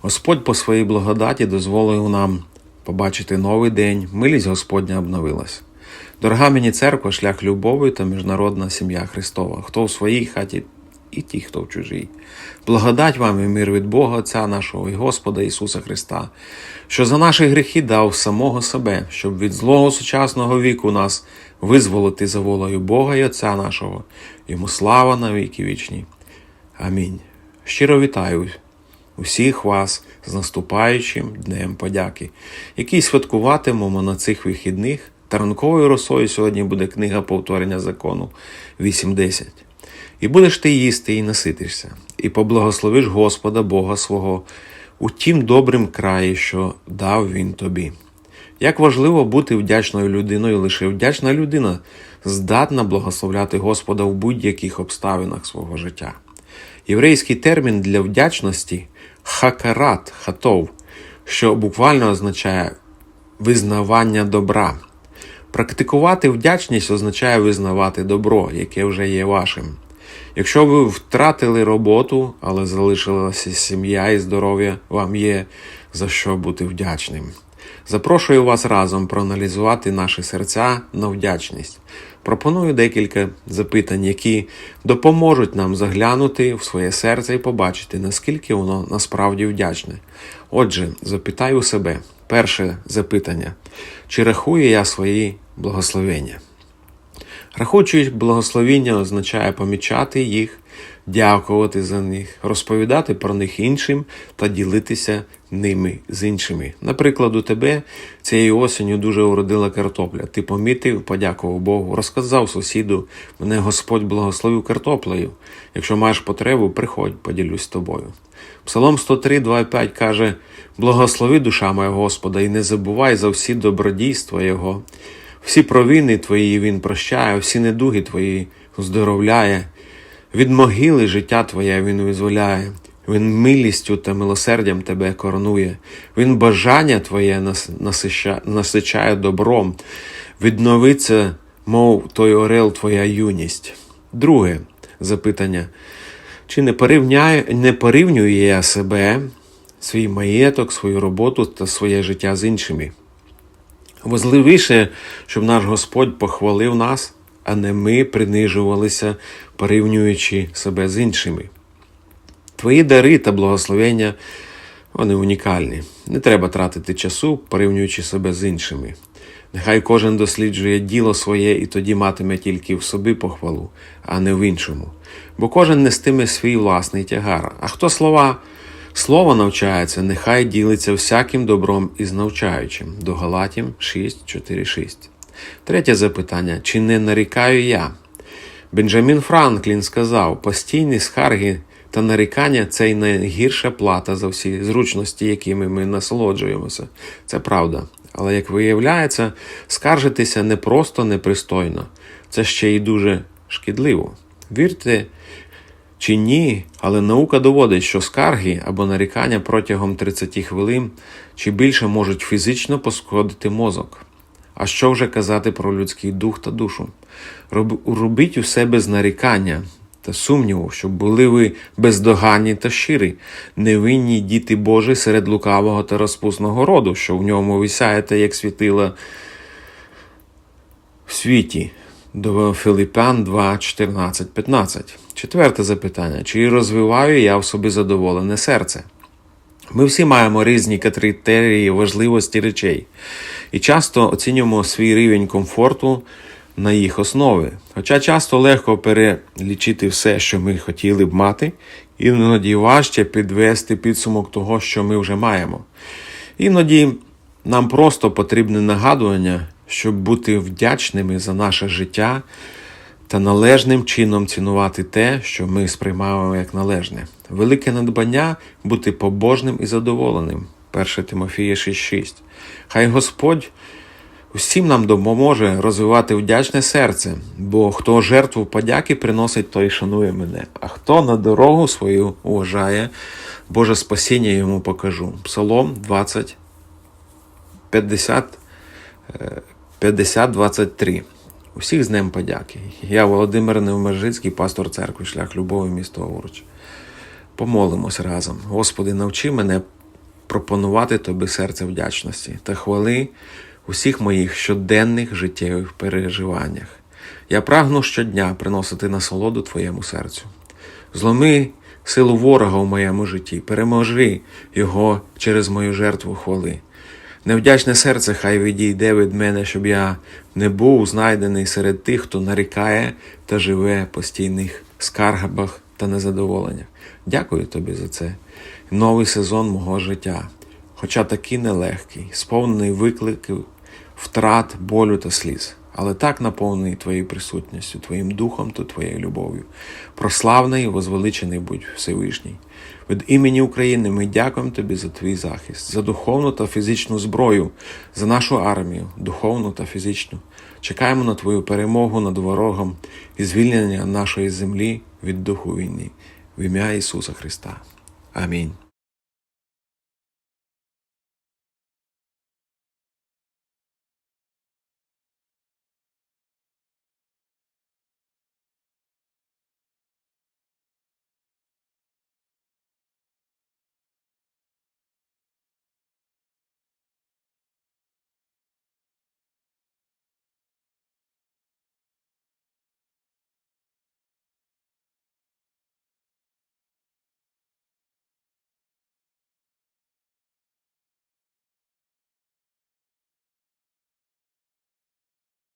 Господь по своїй благодаті дозволив нам побачити новий день, милість Господня обновилась. Дорога мені церква, шлях любові та міжнародна сім'я Христова, хто в своїй хаті і ті, хто в чужій. Благодать вам і мир від Бога Отця нашого і Господа Ісуса Христа, що за наші гріхи дав самого себе, щоб від злого сучасного віку нас визволити за волею Бога і Отця нашого, йому слава на віки вічні. Амінь. Щиро вітаю усіх вас з наступаючим Днем подяки, який святкуватимемо на цих вихідних. Та ранковою росою сьогодні буде книга повторення закону 8.10. І будеш ти їсти і наситишся, і поблагословиш Господа Бога свого у тім добрим краї, що дав Він тобі. Як важливо бути вдячною людиною, лише вдячна людина здатна благословляти Господа в будь-яких обставинах свого життя. Єврейський термін для вдячності хакарат, хатов, що буквально означає визнавання добра. Практикувати вдячність означає визнавати добро, яке вже є вашим. Якщо ви втратили роботу, але залишилася сім'я і здоров'я, вам є за що бути вдячним. Запрошую вас разом проаналізувати наші серця на вдячність. Пропоную декілька запитань, які допоможуть нам заглянути в своє серце і побачити, наскільки воно насправді вдячне. Отже, запитаю себе. Перше запитання: чи рахую я свої благословення? Рахуючи благословіння означає помічати їх, дякувати за них, розповідати про них іншим та ділитися ними з іншими. Наприклад, у тебе цієї осінню дуже уродила картопля. Ти помітив, подякував Богу, розказав сусіду, мене Господь благословив картоплею. Якщо маєш потребу, приходь, поділюсь з тобою. Псалом 103, 2 5 каже: Благослови душа моя Господа, і не забувай за всі добродійства Його. Всі провини твої він прощає, всі недуги твої оздоровляє. Від могили життя твоє він визволяє. Він милістю та милосердям тебе коронує. Він бажання твоє насичає добром. Відновиться, мов той орел твоя юність. Друге запитання. Чи не порівняю, не порівнюю я себе, свій маєток, свою роботу та своє життя з іншими? Важливіше, щоб наш Господь похвалив нас, а не ми принижувалися, порівнюючи себе з іншими. Твої дари та благословення вони унікальні. Не треба тратити часу, порівнюючи себе з іншими. Нехай кожен досліджує діло своє і тоді матиме тільки в собі похвалу, а не в іншому. Бо кожен нестиме свій власний тягар. А хто слова Слово навчається, нехай ділиться всяким добром із навчаючим. До Галатім 6, 4, 6. Третє запитання: чи не нарікаю я? Бенджамін Франклін сказав: постійні скарги та нарікання це й найгірша плата за всі зручності, якими ми насолоджуємося. Це правда. Але як виявляється, скаржитися не просто непристойно, це ще й дуже шкідливо. Вірте чи ні, але наука доводить, що скарги або нарікання протягом 30 хвилин чи більше можуть фізично пошкодити мозок. А що вже казати про людський дух та душу? Роб- Робіть усе без нарікання та сумніву, щоб були ви бездоганні та щирі, невинні діти Божі серед лукавого та розпусного роду, що в ньому ви сяєте, як світила в світі. До Филипян 2, 14, 15. Четверте запитання: чи розвиваю я в собі задоволене серце? Ми всі маємо різні критерії важливості речей і часто оцінюємо свій рівень комфорту на їх основі. Хоча часто легко перелічити все, що ми хотіли б мати, іноді важче підвести підсумок того, що ми вже маємо. Іноді нам просто потрібне нагадування, щоб бути вдячними за наше життя та належним чином цінувати те, що ми сприймаємо як належне. Велике надбання бути побожним і задоволеним. 1 Тимофія 6.6. Хай Господь усім нам допоможе розвивати вдячне серце, бо хто жертву подяки приносить, той шанує мене, а хто на дорогу свою уважає, Боже спасіння йому покажу. Псалом 20, 50, 50-23. Усіх з Днем подяки. Я Володимир Невмержицький, пастор церкви, шлях любові, місто Овруч. Помолимось разом. Господи, навчи мене пропонувати тобі серце вдячності та хвали у всіх моїх щоденних життєвих переживаннях. Я прагну щодня приносити насолоду твоєму серцю. Зломи силу ворога у моєму житті, переможи його через мою жертву хвали. Невдячне серце хай відійде від мене, щоб я не був знайдений серед тих, хто нарікає та живе в постійних скаргах та незадоволеннях. Дякую тобі за це. Новий сезон мого життя, хоча такий нелегкий, сповнений викликів, втрат, болю та сліз, але так наповнений твоєю присутністю, твоїм духом та твоєю любов'ю. Прославний і возвеличений будь Всевишній. Від імені України ми дякуємо тобі за твій захист, за духовну та фізичну зброю, за нашу армію, духовну та фізичну. Чекаємо на твою перемогу над ворогом і звільнення нашої землі від духу війни. В ім'я Ісуса Христа. Амінь.